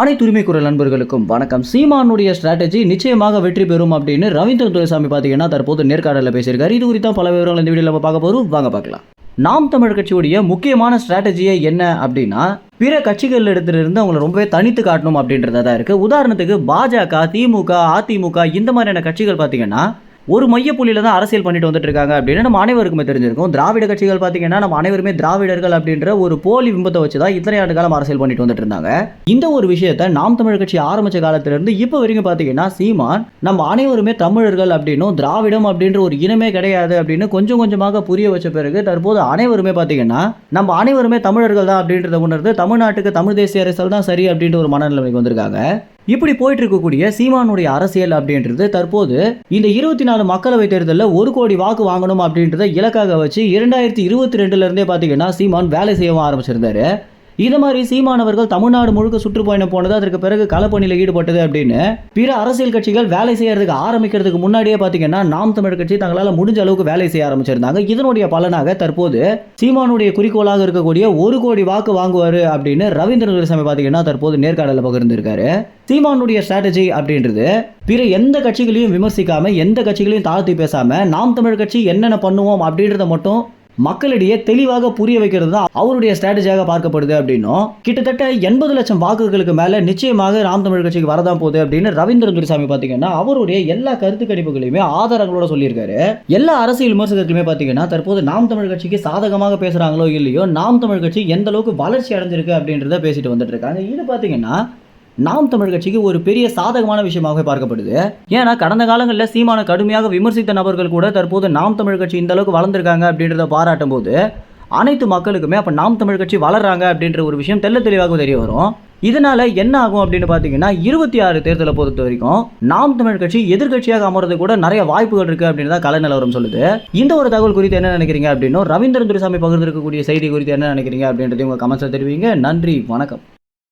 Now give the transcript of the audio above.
அனைத்து உரிமை குரல் நண்பர்களுக்கும் வணக்கம். சீமானுடைய ஸ்ட்ராட்டஜி நிச்சயமாக வெற்றி பெறும் அப்படின்னு ரவீந்திரன் துரைசாமி பார்த்தீங்கன்னா தற்போது நேர்காணலில் பேசியிருக்காரு. இது குறித்த பல விவரங்கள் இந்த வீடியோவில் நம்ம பார்க்க போகிறோம் வாங்க பார்க்கலாம். நாம் தமிழ் கட்சியுடைய முக்கியமான ஸ்ட்ராட்டஜியே என்ன அப்படின்னா பிற கட்சிகள் இடத்துல இருந்து அவங்களை ரொம்பவே தனித்து காட்டணும் அப்படின்றதா தான் இருக்குது உதாரணத்துக்கு பாஜக திமுக அதிமுக இந்த மாதிரியான கட்சிகள் பார்த்தீங்கன்னா ஒரு மையப்புள்ளியில் தான் அரசியல் பண்ணிட்டு வந்துட்டு இருக்காங்க அப்படின்னு நம்ம அனைவருக்குமே தெரிஞ்சிருக்கும். திராவிட கட்சிகள் பார்த்தீங்கன்னா நம்ம அனைவருமே திராவிடர்கள் அப்படின்ற ஒரு போலி பிம்பத்தை வச்சு தான் இத்தனை ஆண்டு காலம் அரசியல் பண்ணிட்டு வந்துட்டு இருந்தாங்க. இந்த ஒரு விஷயத்தை நாம் தமிழ் கட்சி ஆரம்பிச்ச காலத்திலிருந்து இப்போ வரைக்கும் பார்த்தீங்கன்னா சீமான் நம்ம அனைவருமே தமிழர்கள் அப்படின்னும் திராவிடம் அப்படின்ற ஒரு இனமே கிடையாது அப்படின்னு கொஞ்சம் கொஞ்சமாக புரிய வச்ச பிறகு தற்போது அனைவருமே பார்த்தீங்கன்னா நம்ம அனைவருமே தமிழர்கள் தான் அப்படின்றத உணர்ந்து தமிழ்நாட்டுக்கு தமிழ் தேசிய அரசியல் தான் சரி அப்படின்ற ஒரு மனநிலைமைக்கு வந்திருக்காங்க. இப்படி போயிட்டு இருக்கக்கூடிய சீமானுடைய அரசியல் அப்படின்றது தற்போது இந்த இருபத்தி நாலு மக்களவை தேர்தலில் ஒரு கோடி வாக்கு வாங்கணும் அப்படின்றத இலக்காக வச்சு இரண்டாயிரத்தி இருபத்தி ரெண்டுல இருந்தே பார்த்தீங்கன்னா சீமான் வேலை செய்யவும் ஆரம்பிச்சிருந்தாரு. இது மாதிரி சீமானவர்கள் தமிழ்நாடு முழுக்க சுற்றுப்பயணம் போனது அதற்கு பிறகு களப்பணியில் ஈடுபட்டது அப்படின்னு பிற அரசியல் கட்சிகள் வேலை செய்யறதுக்கு ஆரம்பிக்கிறதுக்கு முன்னாடியே பார்த்தீங்கன்னா நாம் தமிழ் கட்சி தங்களால் முடிஞ்ச அளவுக்கு வேலை செய்ய ஆரம்பிச்சிருந்தாங்க. இதனுடைய பலனாக தற்போது சீமானுடைய குறிக்கோளாக இருக்கக்கூடிய ஒரு கோடி வாக்கு வாங்குவார் அப்படின்னு ரவீந்திர துரைசாமி பார்த்தீங்கன்னா தற்போது நேர்காணலில் பகிர்ந்திருக்காரு. சீமானுடைய ஸ்ட்ராட்டஜி அப்படின்றது பிற எந்த கட்சிகளையும் விமர்சிக்காம எந்த கட்சிகளையும் தாழ்த்தி பேசாம நாம் தமிழ் கட்சி என்னென்ன பண்ணுவோம் அப்படின்றத மட்டும் மக்களிடையே தெளிவாக புரிய வைக்கிறது தான் அவருடைய ஸ்ட்ராட்டஜியாக பார்க்கப்படுது அப்படின்னும் கிட்டத்தட்ட எண்பது லட்சம் வாக்குகளுக்கு மேலே நிச்சயமாக நாம் தமிழ் கட்சிக்கு வரதான் போகுது அப்படின்னு ரவீந்திர துரைசாமி பார்த்தீங்கன்னா அவருடைய எல்லா கருத்து கணிப்புகளையுமே ஆதாரங்களோட சொல்லியிருக்காரு. எல்லா அரசியல் விமர்சகர்களுமே பார்த்தீங்கன்னா தற்போது நாம் தமிழ் கட்சிக்கு சாதகமாக பேசுகிறாங்களோ இல்லையோ நாம் தமிழ் கட்சி எந்த அளவுக்கு வளர்ச்சி அடைஞ்சிருக்கு அப்படின்றத பேசிட்டு வந்துட்டு இருக்காங்க. இது பார்த்தீங்கன்னா நாம் தமிழ் கட்சிக்கு ஒரு பெரிய சாதகமான விஷயமாகவே பார்க்கப்படுது. ஏன்னா கடந்த காலங்களில் சீமான கடுமையாக விமர்சித்த நபர்கள் கூட தற்போது நாம் தமிழ் கட்சி இந்த அளவுக்கு வளர்ந்துருக்காங்க அப்படின்றத பாராட்டும் போது அனைத்து மக்களுக்குமே அப்போ நாம் தமிழ் கட்சி வளர்றாங்க அப்படின்ற ஒரு விஷயம் தெல்ல தெளிவாக தெரிய வரும். இதனால என்ன ஆகும் அப்படின்னு பார்த்தீங்கன்னா இருபத்தி ஆறு தேர்தலை பொறுத்த வரைக்கும் நாம் தமிழ் கட்சி எதிர்க்கட்சியாக அமர்றது கூட நிறைய வாய்ப்புகள் இருக்கு அப்படின்னு தான் கலை நிலவரம் சொல்லுது. இந்த ஒரு தகவல் குறித்து என்ன நினைக்கிறீங்க அப்படின்னும் ரவீந்திரன் துரைசாமி பகிர்ந்திருக்கக்கூடிய செய்தி குறித்து என்ன நினைக்கிறீங்க அப்படின்றதையும் உங்கள் கமெண்ட்ஸில் தெரிவிங்க. நன்றி வணக்கம்.